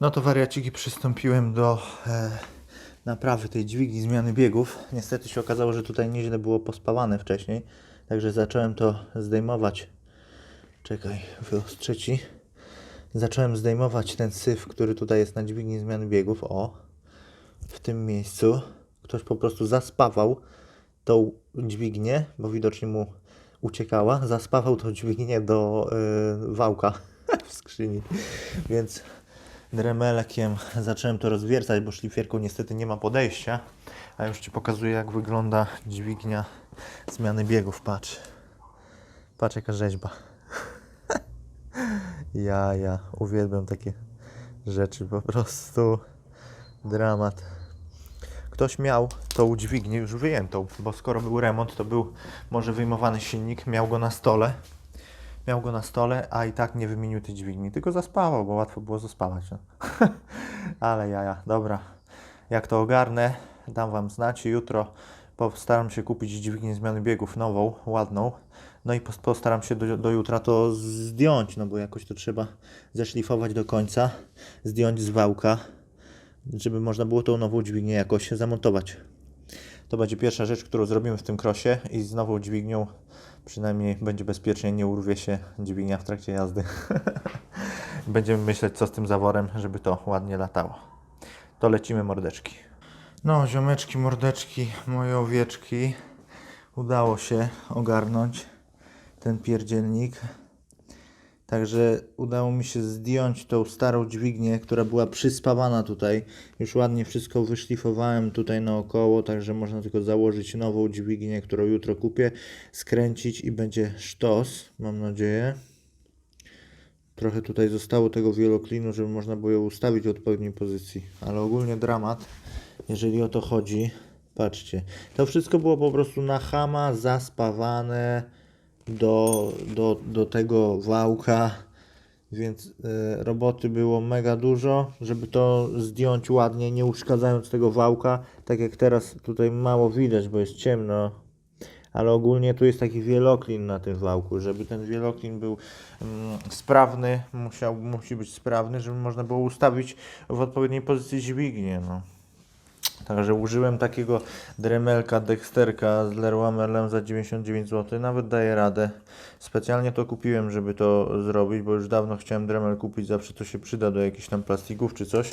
No to wariaciki przystąpiłem do e, naprawy tej dźwigni zmiany biegów. Niestety się okazało, że tutaj nieźle było pospawane wcześniej. Także zacząłem to zdejmować. Czekaj, wyostrzę ci. Zacząłem zdejmować ten syf, który tutaj jest na dźwigni zmiany biegów. O, w tym miejscu. Ktoś po prostu zaspawał tą dźwignię, bo widocznie mu uciekała. Zaspawał tą dźwignię do y, wałka w skrzyni. Więc dremelekiem zacząłem to rozwiercać, bo szlifierką niestety nie ma podejścia. A już Ci pokazuję, jak wygląda dźwignia zmiany biegów. Patrz. Patrz, jaka rzeźba. Ja, ja uwielbiam takie rzeczy, po prostu dramat. Ktoś miał tą dźwignię już wyjętą, bo skoro był remont, to był może wyjmowany silnik, miał go na stole. Miał go na stole, a i tak nie wymienił tej dźwigni, tylko zaspawał, bo łatwo było zaspawać. No. Ale jaja, dobra. Jak to ogarnę, dam Wam znać jutro postaram się kupić dźwignię zmiany biegów nową, ładną. No i pos- postaram się do, do jutra to zdjąć, no bo jakoś to trzeba zeszlifować do końca, zdjąć z wałka, żeby można było tą nową dźwignię jakoś zamontować. To będzie pierwsza rzecz, którą zrobimy w tym krosie i z nową dźwignią przynajmniej będzie bezpiecznie, nie urwie się dźwignia w trakcie jazdy. Będziemy myśleć, co z tym zaworem, żeby to ładnie latało. To lecimy mordeczki. No, ziomeczki, mordeczki, moje owieczki. Udało się ogarnąć ten pierdzielnik. Także udało mi się zdjąć tą starą dźwignię, która była przyspawana tutaj. Już ładnie wszystko wyszlifowałem tutaj naokoło, także można tylko założyć nową dźwignię, którą jutro kupię, skręcić i będzie sztos, mam nadzieję. Trochę tutaj zostało tego wieloklinu, żeby można było ją ustawić w odpowiedniej pozycji, ale ogólnie dramat, jeżeli o to chodzi. Patrzcie, to wszystko było po prostu na chama zaspawane do, do, do tego wałka, więc y, roboty było mega dużo, żeby to zdjąć ładnie, nie uszkadzając tego wałka, tak jak teraz tutaj mało widać, bo jest ciemno, ale ogólnie tu jest taki wieloklin na tym wałku, żeby ten wieloklin był mm, sprawny, musiał, musi być sprawny, żeby można było ustawić w odpowiedniej pozycji dźwignię, no. Także użyłem takiego dremelka Dexterka z Leroy za 99 zł. Nawet daje radę. Specjalnie to kupiłem, żeby to zrobić, bo już dawno chciałem dremel kupić. Zawsze to się przyda do jakichś tam plastików czy coś.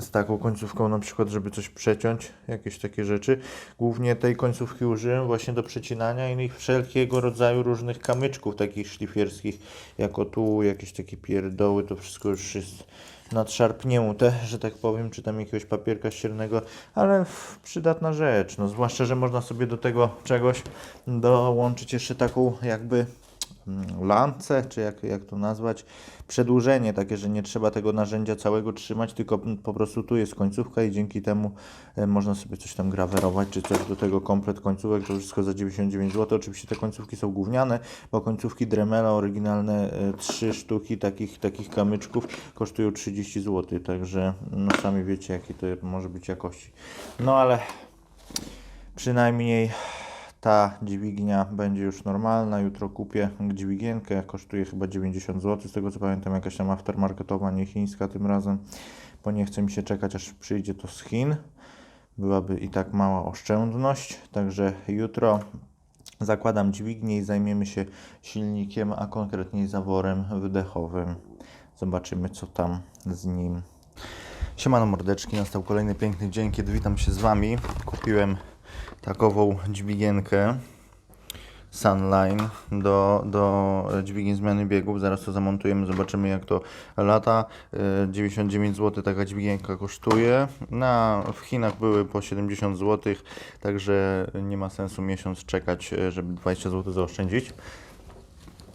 Z taką końcówką na przykład, żeby coś przeciąć, jakieś takie rzeczy. Głównie tej końcówki użyłem właśnie do przecinania i wszelkiego rodzaju różnych kamyczków takich szlifierskich. Jako tu jakieś takie pierdoły, to wszystko już jest nadszarpnięte, że tak powiem, czy tam jakiegoś papierka ściernego, ale przydatna rzecz, no zwłaszcza, że można sobie do tego czegoś dołączyć jeszcze taką jakby mm, lancę, czy jak, jak to nazwać, przedłużenie takie, że nie trzeba tego narzędzia całego trzymać, tylko po prostu tu jest końcówka i dzięki temu e, można sobie coś tam grawerować, czy coś do tego komplet końcówek, to wszystko za 99 zł. Oczywiście te końcówki są gówniane, bo końcówki Dremela oryginalne, e, trzy sztuki takich, takich kamyczków kosztują 30 zł, także no sami wiecie jakie to może być jakości. No ale przynajmniej ta dźwignia będzie już normalna. Jutro kupię dźwigienkę, kosztuje chyba 90 zł. Z tego co pamiętam, jakaś tam aftermarketowa, nie chińska tym razem, bo nie chce mi się czekać, aż przyjdzie to z Chin. Byłaby i tak mała oszczędność. Także jutro zakładam dźwignię i zajmiemy się silnikiem, a konkretniej zaworem wydechowym. Zobaczymy, co tam z nim. Siemano mordeczki, nastał kolejny piękny dzień, kiedy witam się z Wami. Kupiłem takową dźwigienkę Sunline do, do dźwigni zmiany biegów. Zaraz to zamontujemy, zobaczymy jak to lata. Y, 99 zł taka dźwigienka kosztuje. Na, w Chinach były po 70 zł, także nie ma sensu miesiąc czekać, y, żeby 20 zł zaoszczędzić.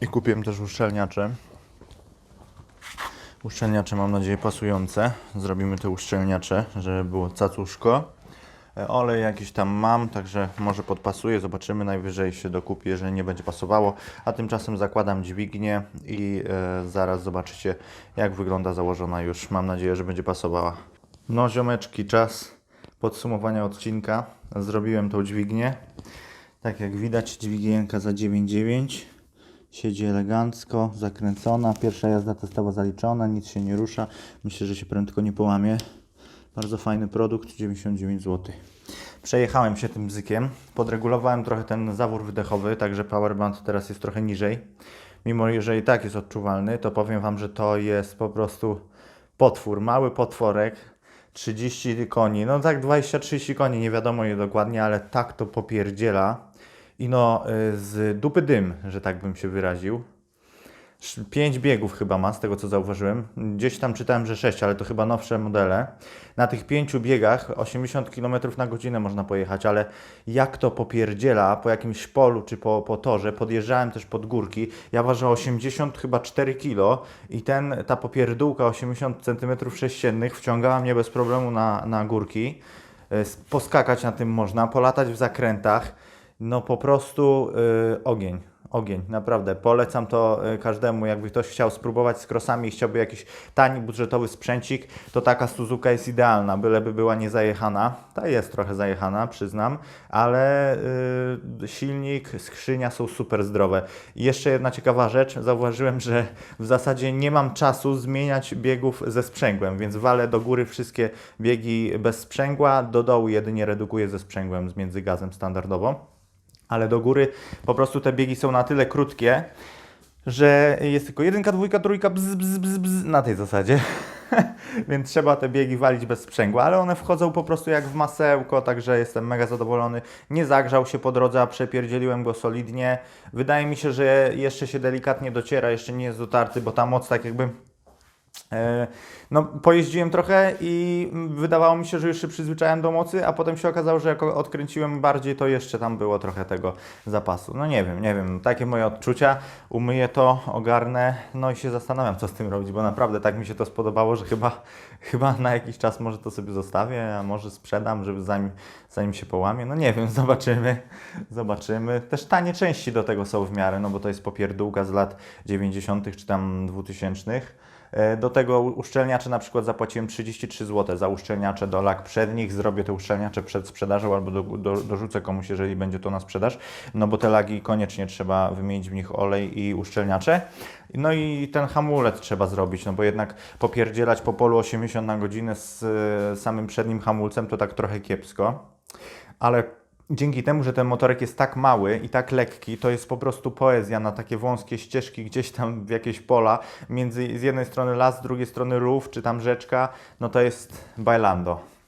I kupiłem też uszczelniacze. Uszczelniacze mam nadzieję pasujące. Zrobimy te uszczelniacze, żeby było cacuszko. E, Olej jakiś tam mam, także może podpasuje, zobaczymy, najwyżej się dokupi, jeżeli nie będzie pasowało. A tymczasem zakładam dźwignię i e, zaraz zobaczycie jak wygląda założona już. Mam nadzieję, że będzie pasowała. No ziomeczki, czas podsumowania odcinka. Zrobiłem tą dźwignię. Tak jak widać, dźwigienka za 9,9. Siedzi elegancko, zakręcona. Pierwsza jazda testowa zaliczona, nic się nie rusza. Myślę, że się prędko nie połamie. Bardzo fajny produkt, 99 zł. Przejechałem się tym bzykiem, podregulowałem trochę ten zawór wydechowy, także powerband teraz jest trochę niżej. Mimo, że i tak jest odczuwalny, to powiem Wam, że to jest po prostu potwór, mały potworek, 30 koni, no tak 20-30 koni, nie wiadomo je dokładnie, ale tak to popierdziela. I no y, z dupy dym, że tak bym się wyraził. 5 biegów chyba ma, z tego co zauważyłem. Gdzieś tam czytałem, że 6, ale to chyba nowsze modele. Na tych 5 biegach 80 km na godzinę można pojechać, ale jak to popierdziela po jakimś polu czy po, po torze, podjeżdżałem też pod górki, ja ważę 80 chyba 4 kg i ten, ta popierdółka 80 cm sześciennych wciągała mnie bez problemu na, na górki. Y, Poskakać na tym można, polatać w zakrętach. No po prostu y, ogień. Ogień, naprawdę. Polecam to y, każdemu. Jakby ktoś chciał spróbować z krosami i chciałby jakiś tani, budżetowy sprzęcik, to taka Suzuka jest idealna, byleby była nie zajechana. Ta jest trochę zajechana, przyznam, ale y, silnik, skrzynia są super zdrowe. I jeszcze jedna ciekawa rzecz. Zauważyłem, że w zasadzie nie mam czasu zmieniać biegów ze sprzęgłem, więc walę do góry wszystkie biegi bez sprzęgła, do dołu jedynie redukuję ze sprzęgłem z międzygazem standardowo ale do góry po prostu te biegi są na tyle krótkie, że jest tylko jedynka, dwójka, trójka, bzz, bzz, bzz, bzz, na tej zasadzie. Więc trzeba te biegi walić bez sprzęgła, ale one wchodzą po prostu jak w masełko, także jestem mega zadowolony. Nie zagrzał się po drodze, a przepierdzieliłem go solidnie. Wydaje mi się, że jeszcze się delikatnie dociera, jeszcze nie jest dotarty, bo ta moc tak jakby No, pojeździłem trochę i wydawało mi się, że już się przyzwyczaiłem do mocy, a potem się okazało, że jak odkręciłem bardziej, to jeszcze tam było trochę tego zapasu. No nie wiem, nie wiem, takie moje odczucia. Umyję to, ogarnę, no i się zastanawiam, co z tym robić, bo naprawdę tak mi się to spodobało, że chyba, chyba na jakiś czas może to sobie zostawię, a może sprzedam, żeby zanim, zanim się połamie. No nie wiem, zobaczymy, zobaczymy. Też tanie części do tego są w miarę, no bo to jest popierdółka z lat 90. czy tam 2000. E, Do tego uszczelniacze na przykład zapłaciłem 33 zł za uszczelniacze do lak przednich. Zrobię te uszczelniacze przed sprzedażą albo do, do, dorzucę komuś, jeżeli będzie to na sprzedaż. No bo te lagi koniecznie trzeba wymienić w nich olej i uszczelniacze. No i ten hamulec trzeba zrobić, no bo jednak popierdzielać po polu 80 na godzinę z e, samym przednim hamulcem to tak trochę kiepsko. Ale dzięki temu, że ten motorek jest tak mały i tak lekki, to jest po prostu poezja na takie wąskie ścieżki gdzieś tam w jakieś pola. Między z jednej strony las, z drugiej strony rów, czy tam rzeczka, no to jest bailando.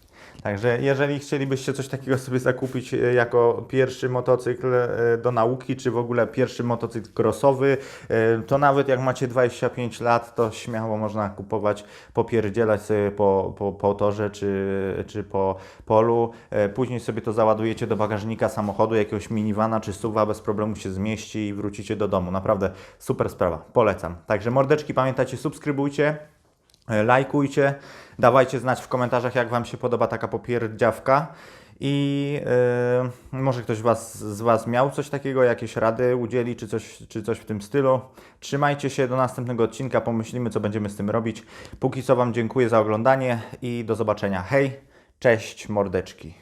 Także jeżeli chcielibyście coś takiego sobie zakupić e, jako pierwszy motocykl e, do nauki, czy w ogóle pierwszy motocykl crossowy, e, to nawet jak macie 25 lat, to śmiało można kupować, popierdzielać sobie po, po, po torze, czy, czy po polu. Później sobie to załadujecie do bagażnika samochodu, jakiegoś minivana czy suwa, bez problemu się zmieści i wrócicie do domu. Naprawdę super sprawa, polecam. Także mordeczki, pamiętajcie, subskrybujcie, lajkujcie, dawajcie znać w komentarzach, jak Wam się podoba taka popierdziawka. I e, może ktoś was, z Was miał coś takiego, jakieś rady udzieli, czy coś, czy coś w tym stylu. Trzymajcie się do następnego odcinka, pomyślimy, co będziemy z tym robić. Póki co Wam dziękuję za oglądanie i do zobaczenia. Hej, cześć, mordeczki.